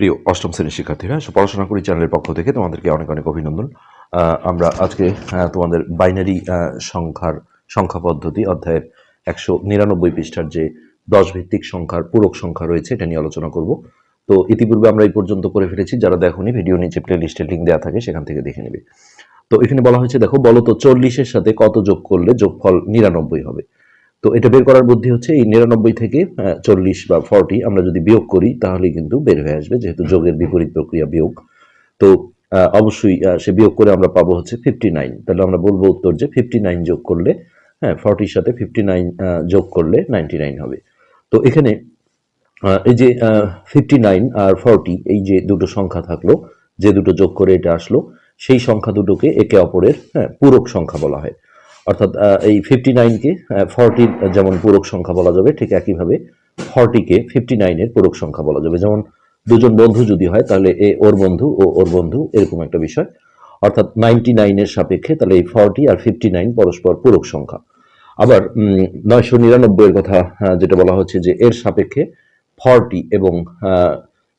প্রিয় অষ্টম শ্রেণির শিক্ষার্থীরা পড়াশোনা করি চ্যানেলের পক্ষ থেকে। তোমাদেরকে অনেক অনেক অভিনন্দন। আমরা আজকে তোমাদের বাইনারি সংখ্যার সংখ্যা পদ্ধতি অধ্যায়ের একশো নিরানব্বই পৃষ্ঠার যে দশ ভিত্তিক সংখ্যার পূরক সংখ্যা রয়েছে, এটা নিয়ে আলোচনা করব। তো ইতিপূর্বে আমরা এই পর্যন্ত করে ফেলেছি, যারা দেখোনি ভিডিও নিচে প্লে লিস্টের লিঙ্ক দেওয়া থাকে, সেখান থেকে দেখে নেবে। তো এখানে বলা হয়েছে, দেখো বলো তো চল্লিশের সাথে কত যোগ করলে যোগফল নিরানব্বই হবে? তো এটা বের করার বুদ্ধি হচ্ছে এই নিরানব্বই থেকে চল্লিশ বা ফর্টি আমরা যদি বিয়োগ করি তাহলে কিন্তু বের হয়ে আসবে, যেহেতু যোগের বিপরীত প্রক্রিয়া বিয়োগ। তো অবশ্যই সে বিয়োগ করে আমরা পাবো হচ্ছে ফিফটি নাইন তাহলে আমরা বলব উত্তর যে ফিফটি নাইন যোগ করলে হ্যাঁ ফর্টির সাথে ফিফটি নাইন যোগ করলে নাইনটি নাইন হবে। তো এখানে এই যে ফিফটি নাইন আর ফর্টি এই যে দুটো সংখ্যা থাকল, যে দুটো যোগ করে এটা আসলো, সেই সংখ্যা দুটোকে একে অপরের হ্যাঁ পূরক সংখ্যা বলা হয়। অর্থাৎ এই ফিফটি নাইনকে ফর্টির যেমন পূরক সংখ্যা বলা যাবে, ঠিক একইভাবে ফর্টিকে ফিফটি নাইনের পূরক সংখ্যা বলা যাবে। যেমন দুজন বন্ধু যদি হয়, তাহলে এ ওর বন্ধু ও ওর বন্ধু, এরকম একটা বিষয়। অর্থাৎ নাইনটি নাইনের সাপেক্ষে তাহলে এই ফর্টি আর ফিফটি নাইন পরস্পর পূরক সংখ্যা। আবার নয়শো নিরানব্বইয়ের কথা যেটা বলা হচ্ছে যে এর সাপেক্ষে ফর্টি এবং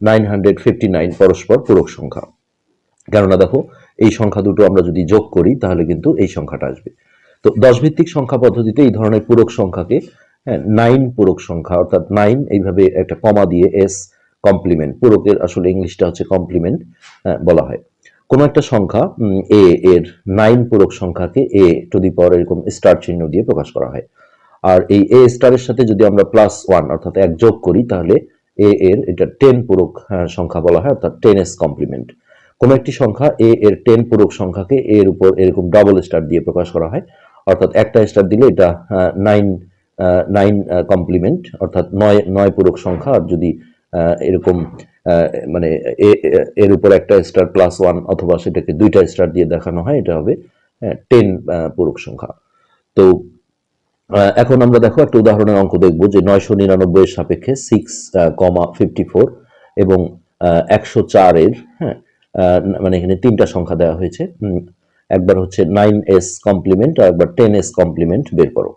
নাইন হান্ড্রেড ফিফটি নাইন পরস্পর পূরক সংখ্যা। কেননা দেখো, এই সংখ্যা দুটো আমরা যদি যোগ করি, তাহলে কিন্তু এই সংখ্যাটা আসবে। তো দশ ভিত্তিক সংখ্যা পদ্ধতিতে এই ধরনের পূরক সংখ্যাকে হ্যাঁ নাইন পূরক সংখ্যা, অর্থাৎ নাইন এইভাবে একটা কমা দিয়ে এস কমপ্লিমেন্ট পূরকের আসলে ইংলিশটা হচ্ছে কমপ্লিমেন্ট বলা হয়। কোনো একটা সংখ্যা এ এর নাইন পূরক সংখ্যাকে এ টু দি পাওয়ার এরকম স্টার চিহ্ন দিয়ে প্রকাশ করা হয়। আর এই এ স্টারের সাথে যদি আমরা প্লাস ওয়ান অর্থাৎ এক যোগ করি, তাহলে এ এর এটা টেন পূরক সংখ্যা বলা হয়, অর্থাৎ টেন এস কমপ্লিমেন্ট কোনো একটি সংখ্যা এ এর টেন পূরক সংখ্যাকে এর উপর এরকম ডাবল স্টার দিয়ে প্রকাশ করা হয়। অর্থাৎ একটা স্টার দিলে এটা নাইন নাইন কমপ্লিমেন্ট অর্থাৎ নয় নয় পূরক সংখ্যা। আর যদি এরকম মানে এর উপর একটা স্টার প্লাস ওয়ান অথবা সেটাকে দুইটা স্টার দিয়ে দেখানো হয়, এটা হবে টেন পূরক সংখ্যা। তো এখন আমরা দেখো একটা উদাহরণের অঙ্ক দেখব যে নয়শো নিরানব্বই এর সাপেক্ষে সিক্স কমা ফিফটি ফোর এবং একশো চারের হ্যাঁ মানে এখানে তিনটা সংখ্যা দেওয়া হয়েছে। একবার হচ্ছে নাইন এস কমপ্লিমেন্ট আর একবার টেন এস কমপ্লিমেন্ট বের করো।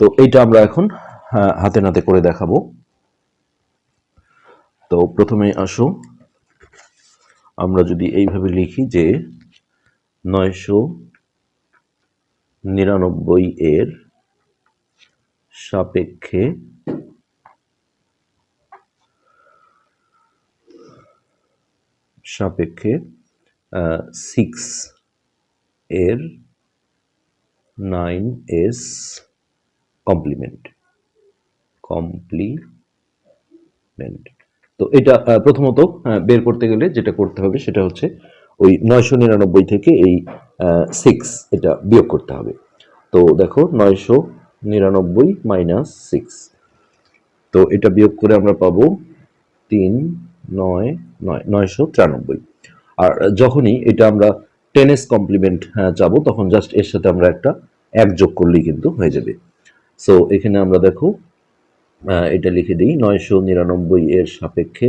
তো এইটা আমরা এখন আহ, হাতে নাতে করে দেখাবো। তো প্রথমে আসো। আমরা যদি এইভাবে লিখি যে নয়শো নিরানব্বই এর সাপেক্ষে সাপেক্ষে সিক্স এর নাইন এস কমপ্লিমেন্ট কমপ্লিমেন্ট তো এটা প্রথমত বের করতে গেলে যেটা করতে হবে সেটা হচ্ছে ওই নয়শো নিরানব্বই থেকে এই সিক্স এটা বিয়োগ করতে হবে। তো দেখো, নয়শো নিরানব্বই মাইনাস সিক্স তো এটা বিয়োগ করে আমরা পাবো তিন, নয় নয়, নয়শো তিরানব্বই। আর যখনই এটা আমরা টেন এস কমপ্লিমেন্ট যাব, তখন জাস্ট এর সাথে আমরা একটা এক যোগ করলেই কিন্তু হয়ে যাবে। সো এখানে আমরা দেখো এটা লিখে দিই, নয়শো নিরানব্বই এর সাপেক্ষে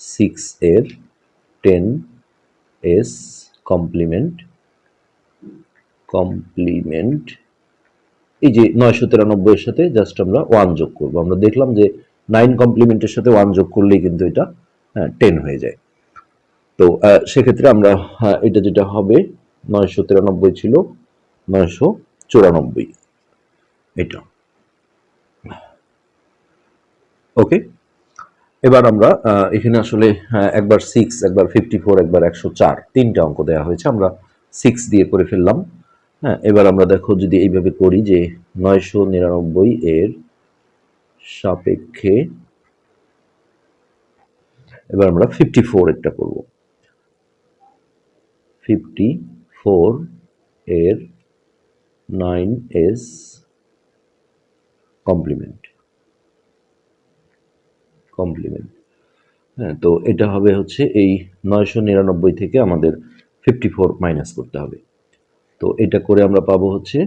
সিক্স এর টেন এস কমপ্লিমেন্ট কমপ্লিমেন্ট এই যে নয়শো তিরানব্বই এর সাথে জাস্ট আমরা ওয়ান যোগ করব। আমরা দেখলাম যে নাইন কমপ্লিমেন্টের সাথে ওয়ান যোগ করলেই কিন্তু এটা টেন হয়ে যায়। তো সেক্ষেত্রে আমরা আহ, এটা যেটা হবে নয়শো তিরানব্বই ছিল নয়শো চুরানব্বই। এটা। ওকে এবার আমরা এখানে আসলে আহ, একবার সিক্স একবার ফিফটি ফোর একবার একশো চার তিনটা অঙ্ক দেওয়া হয়েছে। আমরা সিক্স দিয়ে করে ফেললাম। হ্যাঁ এবার আমরা দেখো যদি এইভাবে করি যে নয়শো নিরানব্বই এর সাপেক্ষে এবার আমরা ফিফটি ফোর একটা করব। ফিফটি ফোর এর নাইন এস কমপ্লিমেন্ট। কমপ্লিমেন্ট। হ্যাঁ তো এটা হবে হচ্ছে এই নয়শো নিরানব্বই থেকে আমাদের ফিফটি ফোর মাইনাস করতে হবে। তো এটা করে আমরা পাবো হচ্ছে,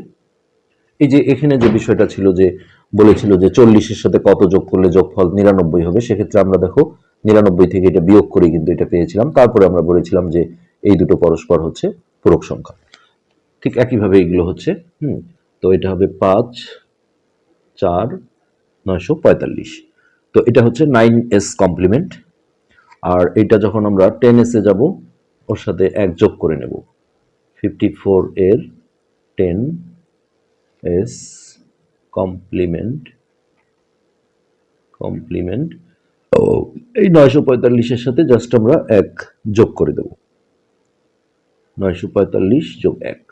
এই যে এখানে যে বিষয়টা ছিল যে বলেছিল যে চল্লিশের সাথে কত যোগ করলে যোগফল নিরানব্বই হবে, সেক্ষেত্রে আমরা দেখো নিরানব্বই থেকে এটা বিয়োগ করে কিন্তু এটা পেয়েছিলাম। তারপরে আমরা বলেছিলাম যে এই দুটো পরস্পর হচ্ছে পূরক সংখ্যা। ঠিক একইভাবে এগুলো হচ্ছে, হুম, তো এটা হবে পাঁচ, চার, নয়শো পঁয়তাল্লিশ। তো এটা হচ্ছে নাইন এস কমপ্লিমেন্ট, আর এটা যখন আমরা টেন এসে যাব, ওর সাথে এক যোগ করে নেব। ফিফটি ফোর এর টেন এস কমপ্লিমেন্ট কমপ্লিমেন্ট এই নয়শো পঁয়তাল্লিশের সাথে জাস্ট আমরা এক যোগ করে দেব। নয়শো পঁয়তাল্লিশ যোগ এক।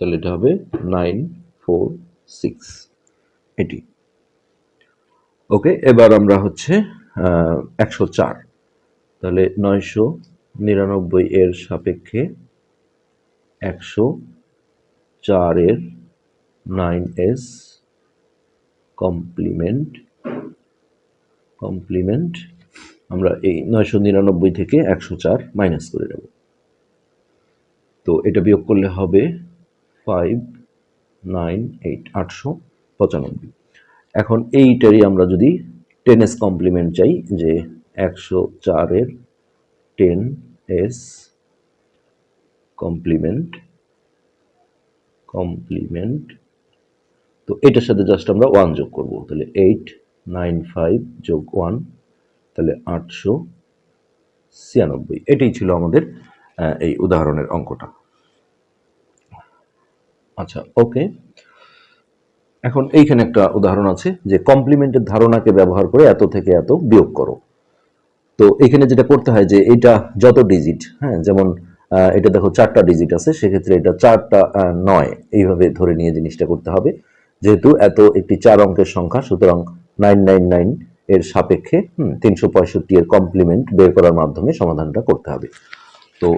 তাহলে এটা হবে নাইন ফোর সিক্স। এটি। ওকে, এবার আমরা হচ্ছে একশো চার। তাহলে নয়শো নিরানব্বই এর সাপেক্ষে একশো চারের নাইন এস কমপ্লিমেন্ট কমপ্লিমেন্ট আমরা এই নয়শো নিরানব্বই থেকে একশো চার মাইনাস করে নেব। তো এটা বিয়োগ করলে হবে ফাইভ নাইন এইট আটশো পঁচানব্বই। এখন এইটারই আমরা যদি টেন এস কমপ্লিমেন্ট চাই, যে একশো চারের টেন এস কমপ্লিমেন্ট কমপ্লিমেন্ট তো এটার সাথে জাস্ট আমরা ওয়ান যোগ করব। তাহলে এইট নাইন ফাইভ যোগ ওয়ান তাহলে আটশো ছিয়ানব্বই। এটাই ছিল আমাদের এই উদাহরণের অঙ্কটা। আচ্ছা ওকে। এখন এইখানে একটা উদাহরণ আছে যে কমপ্লিমেন্টের ধারণাকে ব্যবহার করে এত থেকে এত বিয়োগ করো। তো এখানে যেটা করতে হয় যে এটা যত ডিজিট হ্যাঁ যেমন এটা দেখো চারটা ডিজিট আছে, সেক্ষেত্রে এটা চারটা নয়। এইভাবে ধরে নিয়ে জিনিসটা করতে হবে। যেহেতু এত একটি চার অঙ্কের সংখ্যা, সুতরাং নাইন নাইন নাইন এর সাপেক্ষে তিনশো পঁয়ষট্টি এর কমপ্লিমেন্ট বের করার মাধ্যমে সমাধানটা করতে হবে। তো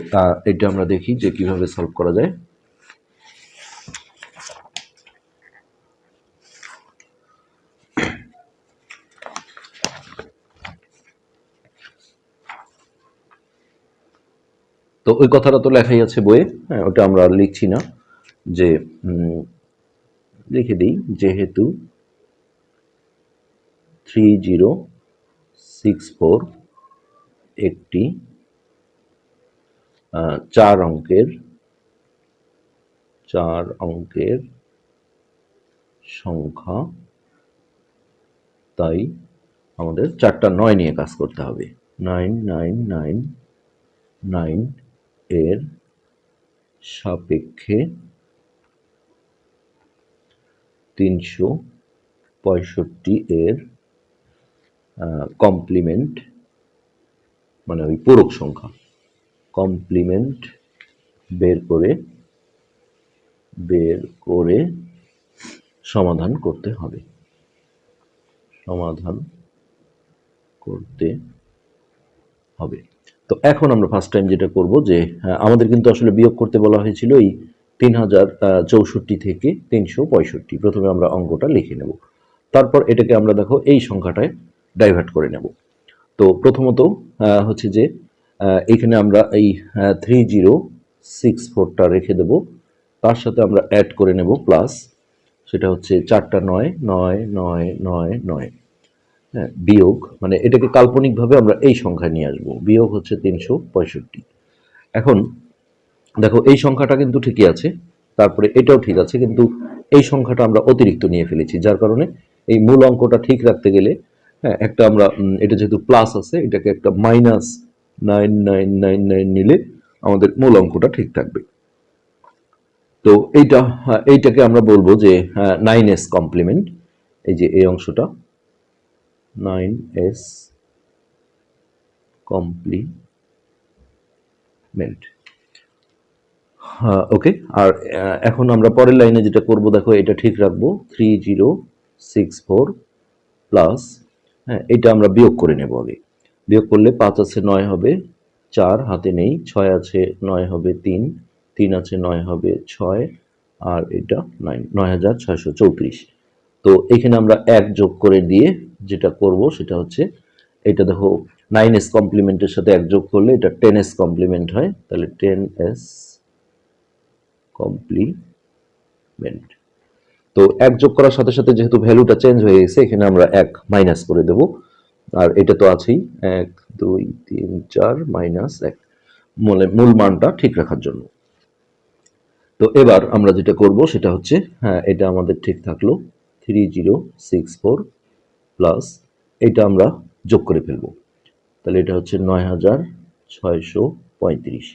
এটা আমরা দেখি যে কীভাবে সলভ করা যায়। তো ওই কথাটা তো লেখাই আছে বইয়ে হ্যাঁ ওটা আমরা লিখছি না যে লিখে দিই, যেহেতু থ্রি জিরো সিক্স ফোর একটি চার অঙ্কের চার অঙ্কের সংখ্যা। তাই আমাদের চারটা নয় নিয়ে কাজ করতে হবে। নাইন নাইন নাইন নাইন এর সাপেক্ষে তিনশো পঁয়ষট্টি এর কমপ্লিমেন্ট মানে ওই পূরক সংখ্যা কমপ্লিমেন্ট বের করে বের করে সমাধান করতে হবে। সমাধান করতে হবে। তো এখন আমরা ফার্স্ট টাইম যেটা করব যে আমাদের কিন্তু আসলে বিয়োগ করতে বলা হয়েছিল এই তিন হাজার চৌষট্টি থেকে তিনশো পঁয়ষট্টি। প্রথমে আমরা অঙ্কটা লিখে নেব। তারপর এটাকে আমরা দেখো এই সংখ্যাটায় ডাইভার্ট করে নেব। তো প্রথমত হচ্ছে যে এখানে আমরা এই থ্রি জিরো সিক্স ফোরটা রেখে দেব। তার সাথে আমরা অ্যাড করে নেব প্লাস সেটা হচ্ছে চারটা নয় নয় নয় নয় নয়। হ্যাঁ বিয়োগ মানে এটাকে কাল্পনিকভাবে আমরা এই সংখ্যায় নিয়ে আসব। বিয়োগ হচ্ছে তিনশো পঁয়ষট্টি। এখন, দেখো, এই সংখ্যাটা কিন্তু ঠিকই আছে, তারপরে এটাও ঠিক আছে, কিন্তু এই সংখ্যাটা আমরা অতিরিক্ত নিয়ে ফেলেছি, যার কারণে এই মূল অঙ্কটা ঠিক রাখতে গেলে হ্যাঁ একটা আমরা এটা যেহেতু প্লাস আছে এটাকে একটা minus nine nine nine nine নিলে আমাদের মূল অঙ্কটা ঠিক থাকবে। তো এইটা হ্যাঁ, এইটাকে আমরা বলব যে নাইন এস কমপ্লিমেন্ট এই যে এই অংশটা। নাইন এস কমপ্লিমেন্ট ওকে আর এখন আমরা পরের লাইনে যেটা করব দেখো এটা ঠিক রাখব three zero six four plus হ্যাঁ এটা আমরা বিয়োগ করে নেব আগে। বিয়োগ করলে পাঁচ আছে নয় হবে চার, হাতে নেই। ছয় আছে নয় হবে তিন তিন আছে নয় হবে ছয়, আর এটা নয় নয় হাজার ছয়শো চৌত্রিশ। তো এখানে আমরা এক যোগ করে দিয়ে যেটা করব সেটা হচ্ছে, এটা দেখো নাইন এস কমপ্লিমেন্টের সাথে এক যোগ করলে এটা টেন এস কমপ্লিমেন্ট হয়। তাহলে টেন এস কমপ্লিমেন্ট তো এক যোগ করার সাথে সাথে যেহেতু ভ্যালুটা চেঞ্জ হয়ে গেছে, এখানে আমরা এক মাইনাস করে দেব। আর এটা তো আছেই, এক, দুই, তিন, চার, মাইনাস এক। মূলে মূল মানটা ঠিক রাখার জন্য। তো এবার আমরা যেটা করব সেটা হচ্ছে হ্যাঁ এটা আমাদের ঠিক থাকল, three zero six four plus এটা আমরা যোগ করে ফেলব। তাহলে এটা হচ্ছে নয় হাজার ছয়শো পঁয়ত্রিশ।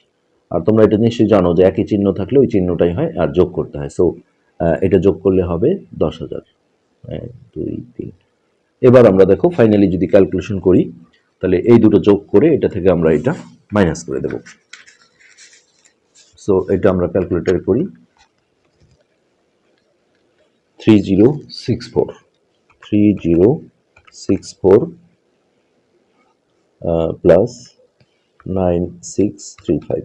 আর তোমরা এটা নিশ্চয়ই জানো যে একই চিহ্ন থাকলে ওই চিহ্নটাই হয় আর যোগ করতে হয়। সো এটা যোগ করলে হবে দশ হাজার। এক, দুই, তিন। এবার আমরা দেখো ফাইনালি যদি ক্যালকুলেশন করি, তাহলে এই দুটো যোগ করে এটা থেকে আমরা এটা মাইনাস করে দেব। সো এটা আমরা ক্যালকুলেটর করি। Three zero six four three zero six four plus nine six three five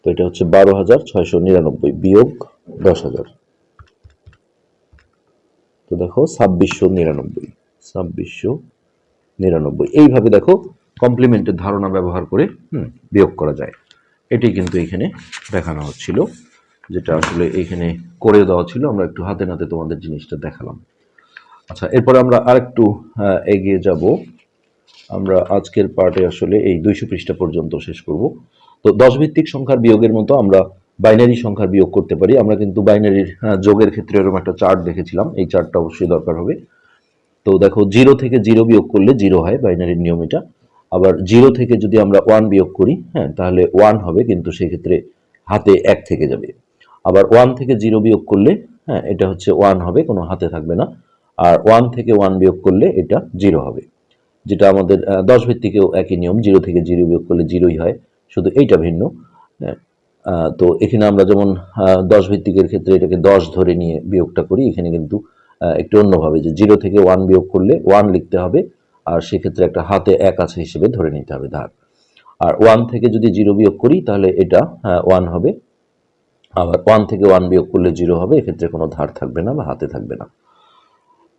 তো এটা হচ্ছে বারো হাজার ছয়শো নিরানব্বই বিয়োগ দশ হাজার। তো দেখো ছাব্বিশশো নিরানব্বই ছাব্বিশশো নিরানব্বই। এইভাবে দেখো কমপ্লিমেন্টের ধারণা ব্যবহার করে বিয়োগ করা যায়। এটি কিন্তু এখানে দেখানো হচ্ছিল, যেটা আসলে এখানে করে দেওয়া ছিল। আমরা একটু হাতে নাতে তোমাদের জিনিসটা দেখালাম। আচ্ছা এরপরে আমরা আরেকটু এগিয়ে যাব। আমরা আজকের পার্টে আসলে এই দুইশো পৃষ্ঠা পর্যন্ত শেষ করব। তো দশ ভিত্তিক সংখ্যার বিয়োগের মতো আমরা বাইনারি সংখ্যার বিয়োগ করতে পারি। আমরা কিন্তু বাইনারির যোগের ক্ষেত্রে এরকম একটা চার্ট দেখেছিলাম। এই চার্টটা অবশ্যই দরকার হবে। তো দেখো জিরো থেকে জিরো বিয়োগ করলে জিরো হয় বাইনারির নিয়ম এটা। আবার জিরো থেকে যদি আমরা ওয়ান বিয়োগ করি হ্যাঁ তাহলে ওয়ান হবে কিন্তু সেক্ষেত্রে হাতে এক থেকে যাবে। আবার ওয়ান থেকে জিরো বিয়োগ করলে হ্যাঁ এটা হচ্ছে ওয়ান হবে কোনো হাতে থাকবে না। আর ওয়ান থেকে ওয়ান বিয়োগ করলে এটা জিরো হবে। যেটা আমাদের দশ ভিত্তিকেও একই নিয়ম জিরো থেকে জিরো বিয়োগ করলে জিরোই হয়। শুধু এইটা ভিন্ন। হ্যাঁ, তো এখানে আমরা যেমন দশ ভিত্তিকের ক্ষেত্রে এটাকে দশ ধরে নিয়ে বিয়োগটা করি, এখানে কিন্তু একটু অন্যভাবে যে জিরো থেকে ওয়ান বিয়োগ করলে ওয়ান লিখতে হবে, আর সেক্ষেত্রে একটা হাতে এক আছে হিসেবে ধরে নিতে হবে ধার। আর ওয়ান থেকে যদি জিরো বিয়োগ করি, তাহলে এটা ওয়ান হবে। আবার ওয়ান থেকে ওয়ান বিয়োগ করলে জিরো হবে, এক্ষেত্রে কোনো ধার থাকবে না বা হাতে থাকবে না।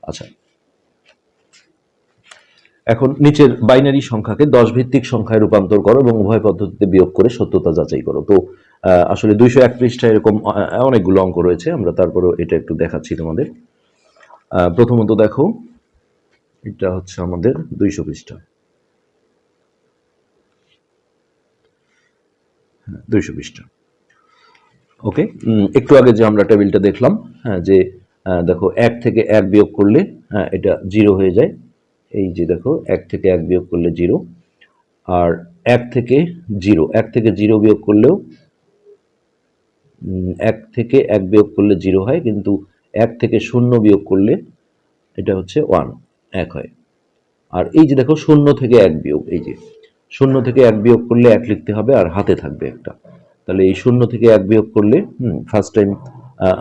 আচ্ছা। এখন নিচের বাইনারি সংখ্যাকে দশ ভিত্তিক সংখ্যায় রূপান্তর করো এবং উভয় পদ্ধতিতে বিয়োগ করে সত্যতা যাচাই করো। তো আসলে দুইশো এক পৃষ্ঠা এরকম অনেকগুলো অঙ্ক রয়েছে। আমরা তারপরেও এটা একটু দেখাচ্ছি তোমাদের। প্রথমত দেখো, এটা হচ্ছে আমাদের দুইশো পৃষ্ঠা। দুইশো পৃষ্ঠা। ওকে একটু আগে যে আমরা টেবিলটা দেখলাম হ্যাঁ যে দেখো, এক থেকে এক বিয়োগ করলে হ্যাঁ এটা জিরো হয়ে যায়। এই যে দেখো, এক থেকে এক বিয়োগ করলে জিরো। আর এক থেকে জিরো, এক থেকে জিরো বিয়োগ করলেও এক থেকে এক বিয়োগ করলে জিরো হয়, কিন্তু এক থেকে শূন্য বিয়োগ করলে এটা হচ্ছে ওয়ান, এক হয়। আর এই যে দেখো, শূন্য থেকে এক বিয়োগ, এই যে শূন্য থেকে এক বিয়োগ করলে এক লিখতে হবে আর হাতে থাকবে একটা। তাহলে এই শূন্য থেকে এক বিয়োগ করলে ফার্স্ট টাইম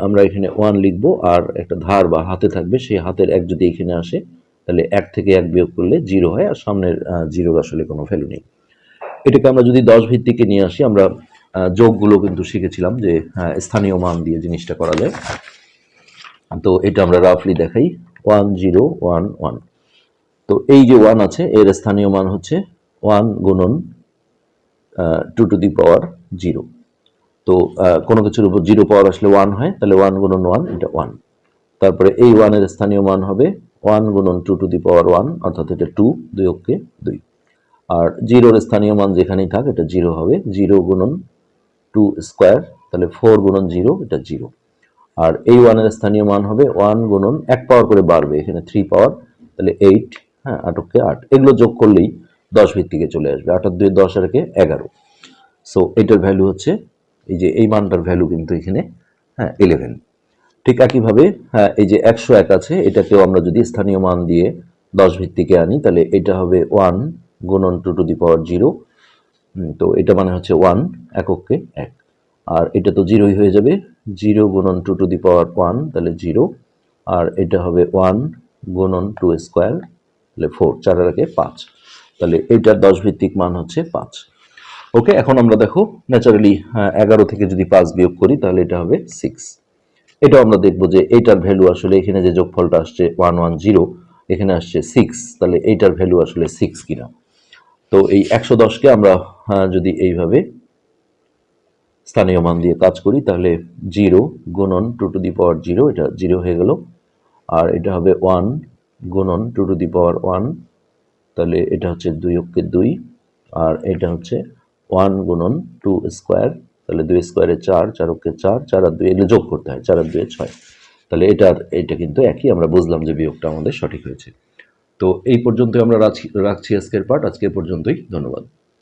আমরা এখানে ওয়ান লিখব আর একটা ধার বা হাতে থাকবে, সেই হাতের এক যদি এখানে আসে, তাহলে এক থেকে এক বিয়োগ করলে জিরো হয় আর সামনের জিরোর আসলে কোনো ভ্যালু নেই। এটাকে আমরা যদি দশ ভিত্তিকে নিয়ে আসি, আমরা যোগগুলো কিন্তু শিখেছিলাম যে স্থানীয় মান দিয়ে জিনিসটা করা যায়। তো এটা আমরা রাফলি দেখাই। ওয়ান জিরো ওয়ান ওয়ান তো এই যে ওয়ান আছে, এর স্থানীয় মান হচ্ছে ওয়ান গুণন two to the power zero তো কোনো কিছুর উপর জিরো পাওয়ার আসলে ওয়ান হয়, তাহলে ওয়ান গুণন ওয়ান এটা ওয়ান তারপরে এই ওয়ানের স্থানীয় মান হবে ওয়ান গুণন two to the power one অর্থাৎ এটা টু দুই অক্ষে দুই। আর জিরোর স্থানীয় মান যেখানেই থাক, এটা জিরো হবে। জিরো গুণন টু স্কোয়ার তাহলে ফোর গুণন জিরো এটা জিরো আর এই ওয়ানের স্থানীয় মান হবে ওয়ান গুণন এক পাওয়ার করে বাড়বে, এখানে থ্রি পাওয়ার তাহলে এইট হ্যাঁ আটককে আট। এগুলো যোগ করলেই দশ ভিত্তিকে চলে আসবে আটার দুই দশ আর একে এগারো। সো এটার ভ্যালু হচ্ছে, এই যে এই মানটার ভ্যালু কিন্তু এখানে হ্যাঁ ইলেভেন ঠিক একইভাবে হ্যাঁ এই যে একশো এক আছে, এটাকেও আমরা যদি স্থানীয় মান দিয়ে দশ ভিত্তিকে আনি, তাহলে এটা হবে ওয়ান গুণন two to the power zero তো এটা মানে হচ্ছে ওয়ান এককে এক। আর এটা তো জিরোই হয়ে যাবে, জিরো গুণন two to the power one তাহলে জিরো। আর এটা হবে ওয়ান গুণন টু স্কোয়ার তাহলে ফোর চার একে পাঁচ। তাহলে এটার দশ ভিত্তিক মান হচ্ছে পাঁচ। ওকে, এখন আমরা দেখো ন্যাচারালি এগারো থেকে যদি পাঁচ বিয়োগ করি, তাহলে এটা হবে সিক্স এটাও আমরা দেখব যে এইটার ভ্যালু আসলে এখানে যে যোগফলটা আসছে ওয়ান ওয়ান জিরো এখানে আসছে সিক্স তাহলে এইটার ভ্যালু আসলে সিক্স কিনা। তো এই একশো দশকে আমরা যদি এইভাবে স্থানীয় মান দিয়ে কাজ করি, তাহলে জিরো গুণন two to the power zero, এটা জিরো হয়ে গেল। আর এটা হবে ওয়ান গুণন two to the power one, তাহলে এটা হচ্ছে দুই অক্ষে দুই, আর এটা হচ্ছে ওয়ান গুণন টু স্কোয়ার, তাহলে দুই স্কোয়ারে চার চার অক্ষে চার চার আর দুই এগুলো যোগ করতে হয়, চার আর দুয়ে ছয়। তাহলে এটার এটা কিন্তু একই, আমরা বুঝলাম যে বিয়োগটা আমাদের সঠিক হয়েছে। তো এই পর্যন্তই আমরা রাখছি রাখছি আজকের পাঠ, আজকে পর্যন্তই, ধন্যবাদ।